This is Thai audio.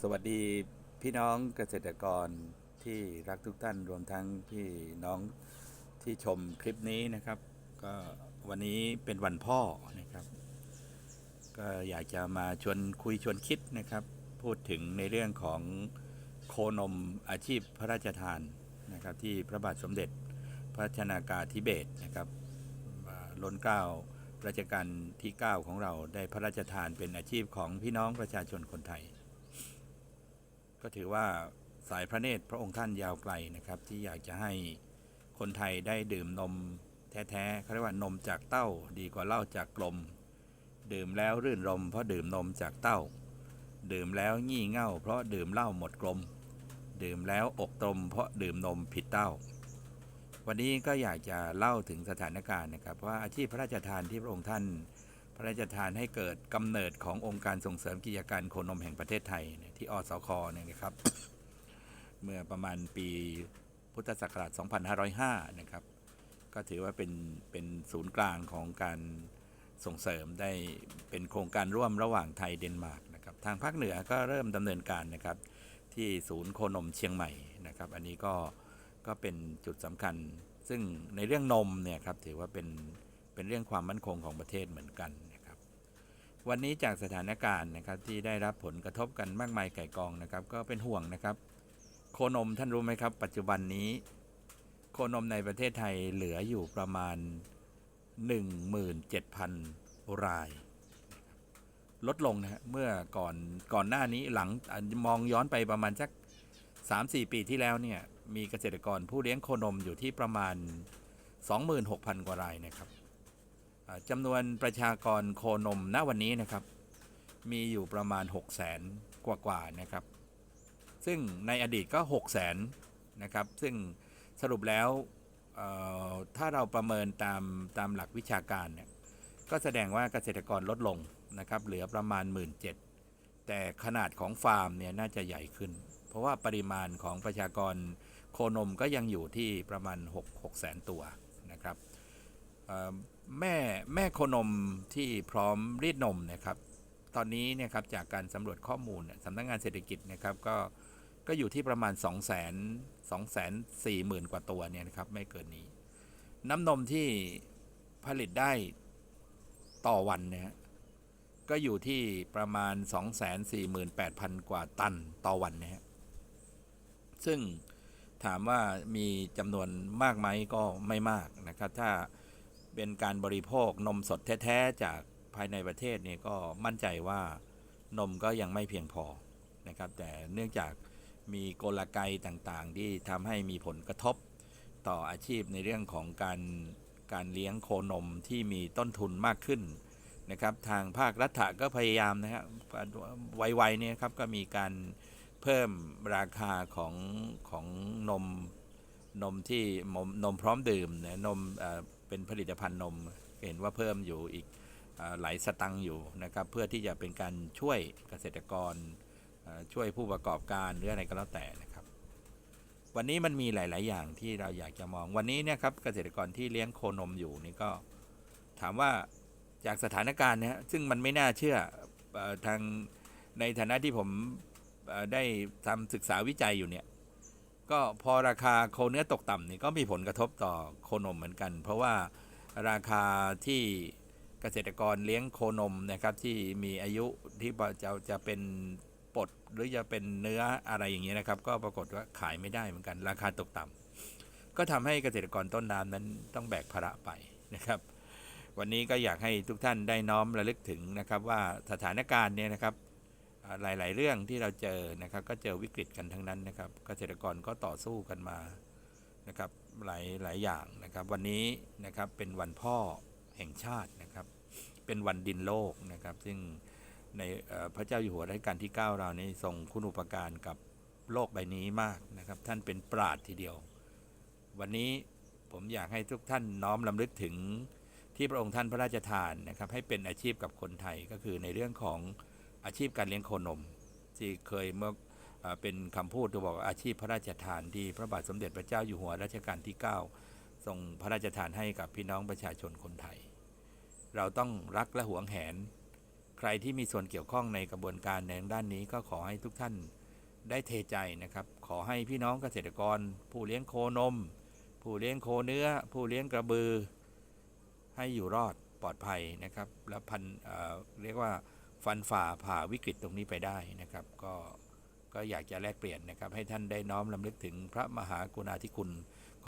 สวัสดีพี่น้องเกษตรกรที่รักทุกท่านรวมทั้งพี่น้องที่ชมคลิปนี้นะครับ ก็วันนี้เป็นวันพ่อนะครับ ก็อยากจะมาชวนคุยชวนคิดนะครับ พูดถึงในเรื่องของโคนมอาชีพพระราชทานนะครับ ที่พระบาทสมเด็จพระชนากาธิเบศนะครับล้นเกล้ารัชกาลที่ 9 ของเราได้พระราชทานเป็นอาชีพของพี่น้องประชาชนคนไทย ก็ถือว่าสายพระเนตรพระองค์ท่านยาวไกลนะครับ ที่อยากจะให้คนไทยได้ดื่มนมแท้ๆเขาเรียกว่านมจากเต้าดีกว่าเหล้าจากกลม ดื่มแล้วรื่นรมเพราะดื่มนมจากเต้า ดื่มแล้วงี่เง่า เพราะดื่มเหล้าหมดกลม ดื่มแล้วอกตรมเพราะดื่มนมผิดเต้า วันนี้ก็อยากจะเล่าถึงสถานการณ์นะครับว่าอาชีพพระราชทานที่พระองค์ท่าน พระราชทานให้เกิดกำเนิดขององค์การส่งเสริมกิจการโคนมแห่งประเทศไทยเนี่ยที่อสคเนี่ยนะครับ เมื่อประมาณปีพุทธศักราช 2505 นะครับ ก็ถือว่าเป็นเป็นศูนย์กลางของการส่งเสริมได้เป็นโครงการร่วมระหว่างไทยเดนมาร์กนะครับทางภาคเหนือก็เริ่มดำเนินการนะครับ ที่ศูนย์โคนมเชียงใหม่นะครับ อันนี้ก็ก็เป็นจุดสำคัญ ซึ่งในเรื่องนมเนี่ยครับถือว่าเป็นเป็นเรื่องความมั่นคงของประเทศเหมือนกัน วันนี้จากสถานการณ์นะครับที่ได้รับผลกระทบกันมากมายไก่กองนะครับ ก็เป็นห่วงนะครับ โคนมท่านรู้ไหมครับ ปัจจุบันนี้ โคนมในประเทศไทยเหลืออยู่ประมาณ 17,000 ราย ลดลงนะฮะเมื่อก่อนก่อนหน้านี้หลังมองย้อนไปประมาณสัก 3-4 ปีที่แล้วเนี่ยมีเกษตรกรผู้เลี้ยงโคนมอยู่ที่ประมาณ 26,000 กว่ารายนะครับ จำนวนประชากรโคนมณวันนี้นะครับ มีอยู่ประมาณ 6 0 0 0 0 0กว่ากว่าๆนะครับ ซึ่งในอดีตก็ 6 0 0 0 0 0นะครับ ซึ่งสรุปแล้วถ้าเราประเมินตามตามหลักวิชาการเนี่ยก็แสดงว่าเกษตรกรลดลงนะครับ เหลือประมาณ 1 7ื่นแต่ขนาดของฟาร์มเนี่ยน่าจะใหญ่ขึ้น เพราะว่าปริมาณของประชากรโคนมก็ยังอยู่ที่ประมาณ 6 6แสนตัวนะครับ แม่แม่โคนมที่พร้อมรีดนมนะครับ ตอนนี้เนี่ยครับจากการสำรวจข้อมูลสำนักงานเศรษฐกิจนะครับก็ก็อยู่ที่ประมาณ2 0 0 0 0 0 2 4 0 0 0 0 กว่าตัวเนี่ยนะครับไม่เกินนี้ น้ำนมที่ผลิตได้ต่อวันนี่ยฮะก็อยู่ที่ประมาณ 248,000 กว่าตันต่อวันนะฮะซึ่งถามว่ามีจำนวนมากไหมก็ไม่มากนะครับ ถ้า เป็นการบริโภคนมสดแท้ๆจากภายในประเทศเนี่ยก็มั่นใจว่านมก็ยังไม่เพียงพอนะครับ แต่เนื่องจากมีกลไกต่างๆ ที่ทำให้มีผลกระทบต่ออาชีพในเรื่องของการการเลี้ยงโคนมที่มีต้นทุนมากขึ้นนะครับ ทางภาครัฐก็พยายามนะครับไวๆเนี่ยครับก็มีการเพิ่มราคาของของนม นมที่นมพร้อมดื่มนะนมเอ่อเป็นผลิตภัณฑ์นมเห็นว่าเพิ่มอยู่อีกหลายสตังค์อยู่นะครับเพื่อที่จะเป็นการช่วยเกษตรกรช่วยผู้ประกอบการหรืออะไรก็แล้วแต่นะครับ วันนี้มันมีหลาย ๆ อย่างที่เราอยากจะมองวันนี้เนี่ยครับเกษตรกรที่เลี้ยงโคนมอยู่นี่ก็ถามว่าจากสถานการณ์เนี้ยซึ่งมันไม่น่าเชื่ออทางในฐานะที่ผมได้ทำศึกษาวิจัยอยู่เนี่ย ก็พอราคาโคเนื้อตกต่ำนี่ก็มีผลกระทบต่อโคนมเหมือนกัน เพราะว่าราคาที่เกษตรกรเลี้ยงโคนมนะครับที่มีอายุที่จะจะเป็นปดหรือจะเป็นเนื้ออะไรอย่างเงี้ยนะครับ ก็ปรากฏว่าขายไม่ได้เหมือนกัน ราคาตกต่ำก็ทำให้เกษตรกรต้นน้ำนั้นต้องแบกภาระไปนะครับ วันนี้ก็อยากให้ทุกท่านได้น้อมระลึกถึงนะครับว่าสถานการณ์เนี่ยนะครับ หลาย ๆ เรื่องที่เราเจอนะครับ ก็เจอวิกฤตกันทั้งนั้นนะครับ เกษตรกรก็ต่อสู้กันมานะครับหลายหลายอย่างนะครับ วันนี้นะครับเป็นวันพ่อแห่งชาตินะครับ เป็นวันดินโลกนะครับ ซึ่งในพระเจ้าอยู่หัวรัชกาลที่ 9 เรานี่ทรงคุณูปการกับโลกใบนี้มากนะครับ ท่านเป็นปราดทีเดียว วันนี้ผมอยากให้ทุกท่านน้อมลำลึกถึงที่พระองค์ท่านพระราชทานนะครับ ให้เป็นอาชีพกับคนไทยก็คือในเรื่องของ อาชีพการเลี้ยงโคนม ที่เคยเมื่อเป็นคำพูดที่บอกอาชีพพระราชทานที่พระบาทสมเด็จพระเจ้าอยู่หัวรัชกาลที่ 9 ทรงพระราชทานให้กับพี่น้องประชาชนคนไทย เราต้องรักและหวงแหน ใครที่มีส่วนเกี่ยวข้องในกระบวนการในด้านนี้ก็ขอให้ทุกท่านได้เทใจนะครับ ขอให้พี่น้องเกษตรกร ผู้เลี้ยงโคนม ผู้เลี้ยงโคเนื้อ ผู้เลี้ยงกระบือ ให้อยู่รอดปลอดภัยนะครับ และพันเเรียกว่า ฟันฝ่าผ่าวิกฤตตรงนี้ไปได้นะครับ ก็ก็อยากจะแลกเปลี่ยนนะครับ ให้ท่านได้น้อมลำลึกถึงพระมหากรุณาธิคุณ